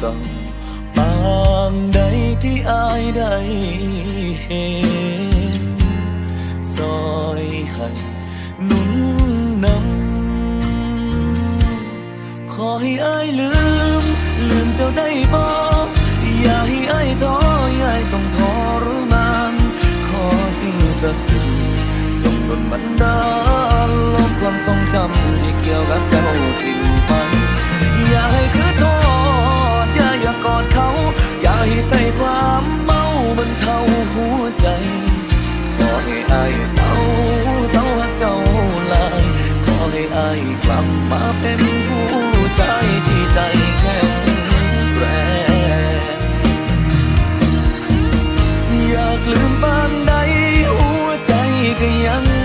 เก่าปางใดที่อายได้เห็นซอยให้นุ่นนำขอให้อายลืม ลืมเจ้าได้บ่อย่าให้อายท้ออย่าให้ต้องทรมานขอสิ่งศักดิ์สิทธิ์จงดลบันดาลลบความทรงจำ ใ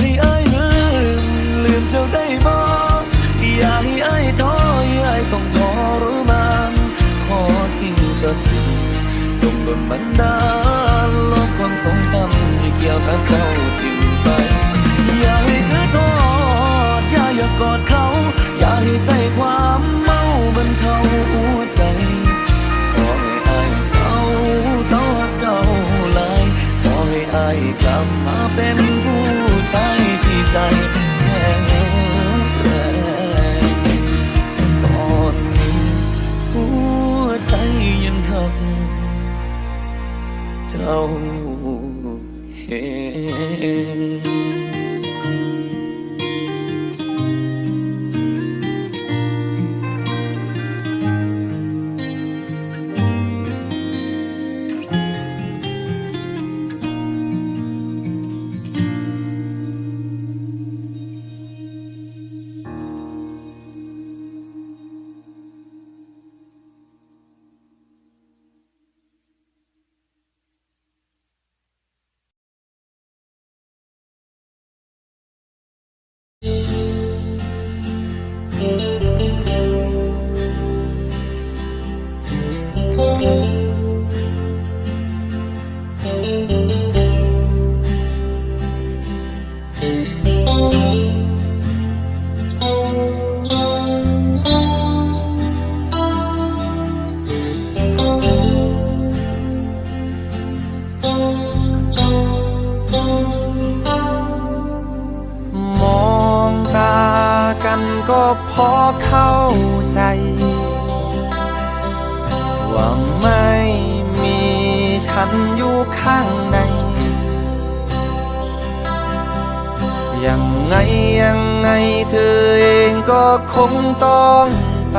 ให้อายลืมลืมเจ้าได้บ่อย่าให้อายท้ออย่าให้ต้องทรมานขอสิ่งศักดิ์สิทธิ์จงดลบันดาลลบความทรงจำที่เกี่ยวกับเจ้าทิ้งไป อย่าให้คือโทษอย่าอย่ากอดเขา อย่าให้ใส่ความเมาบนเทา มองตากันก็พอเข้าใจ ว่าไม่มีฉันอยู่ข้างใน ยังไงยังไงเธอเองก็คงต้องไป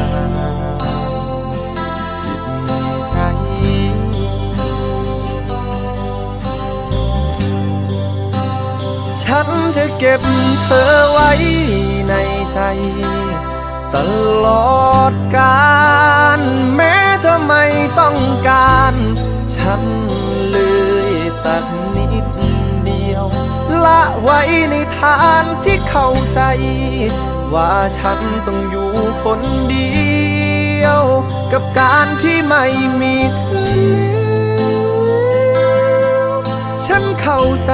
น เก็บเธอไว้ในใจ ตลอดกาลแม้เธอไม่ต้องการ ฉันเลยสักนิดเดียว ละไว้ในฐานที่เข้าใจ ว่าฉันต้องอยู่คนเดียว กับการที่ไม่มีเธอแล้วฉันเข้าใจ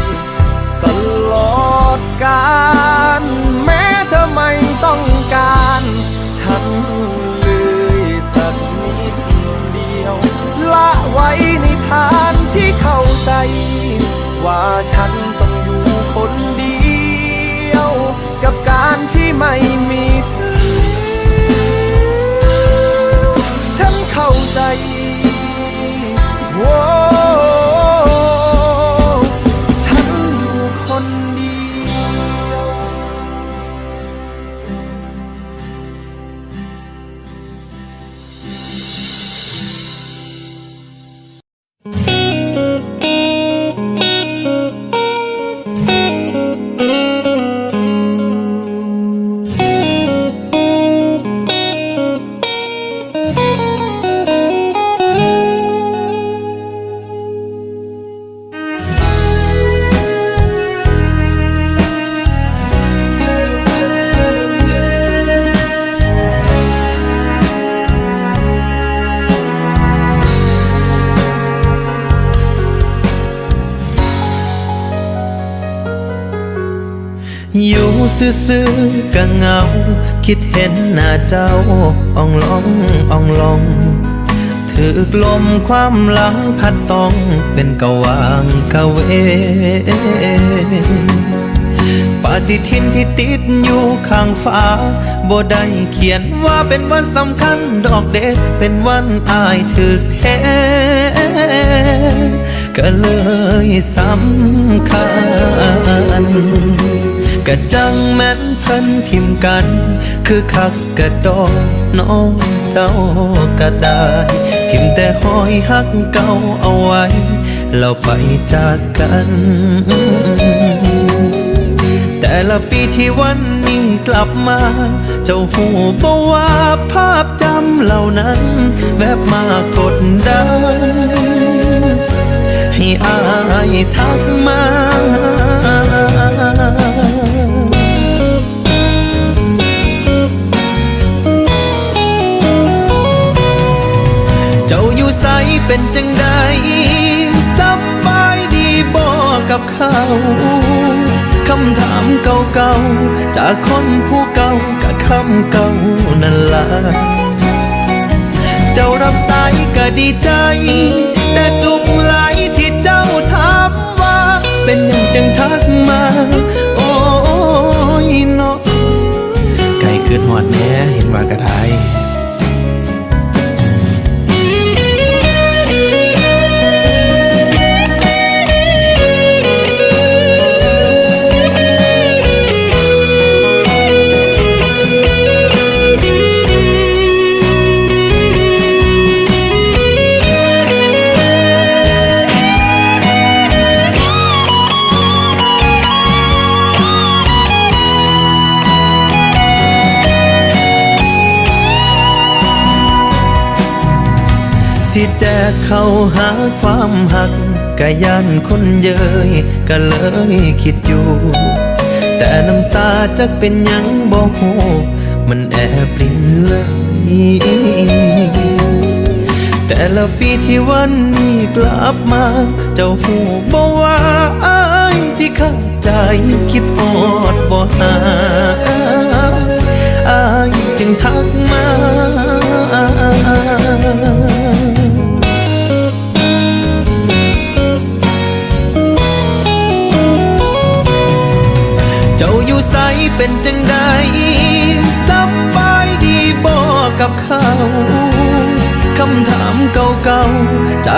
ตลอดกาล ซื่อก็เงา คิดเห็นหน้าเจ้าอ่องลองอ่องลองถือกลมความหลังพัดต้องเป็นกะวางกะเว ปฏิทินที่ติดอยู่ข้างฟ้าบ่ได้เขียนว่าเป็นวันสำคัญดอกเด็กเป็นวันอายถึกแท้ก็เลยสำคัญ กะจังแม่นเพิ่นทิมกัน คือคักกะดอกน้องเจ้าก็ได้ทิมแต่หอยหักเก่าเอาไว้ เราไปจากกัน แต่ละปีที่วันนี้กลับมา เจ้าหูบอว่าภาพจำเหล่านั้น แวบมากดดันให้อายทักมา เป็นจังใดสบายดีบ่กับเขาคำถามเก่าๆ จากคนผู้เก่ากับคำเก่านั่นละเจ้ารับสายก็ดีใจ แต่จุกไหลที่เจ้าถามว่า เป็นหยังจังทักมา โอ้ยเนาะไก่เกิดหอดแหน่เห็นว่าก็ได้สิ เข้าหาความหักกะยันคนเย้ยก็เลยคิดอยู่ แต่น้ำตาจักเป็นยังบ่ฮู้มันแอบปรินเลยแต่ละปีที่วันนี้กลับมา เจ้าหูบอกว่าอายสิเข้าใจคิดอดบ่หาอายจึงทักมา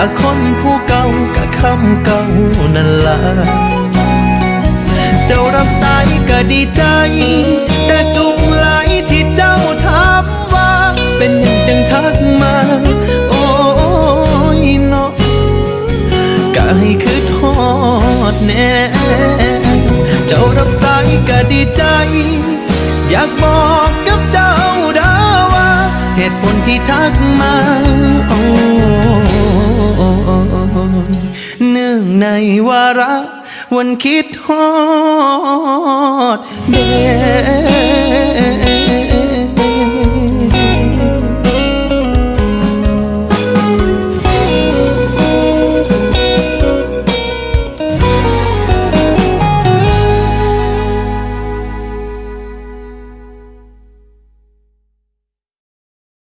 ากคนผู้เก่ากับคำเก่านั่นละเจ้ารับสายก็ดีใจ แต่จุกไหลที่เจ้าถามว่า เป็นหยังจังทักมา โอ้ยเนาะก็ให้คืดฮอดแน่เจ้ารับสายก็ดีใจ อยากบอกกับเจ้าดาว่า เหตุผลที่ทักมาโอ้ งในวาระวันคิดฮอดเด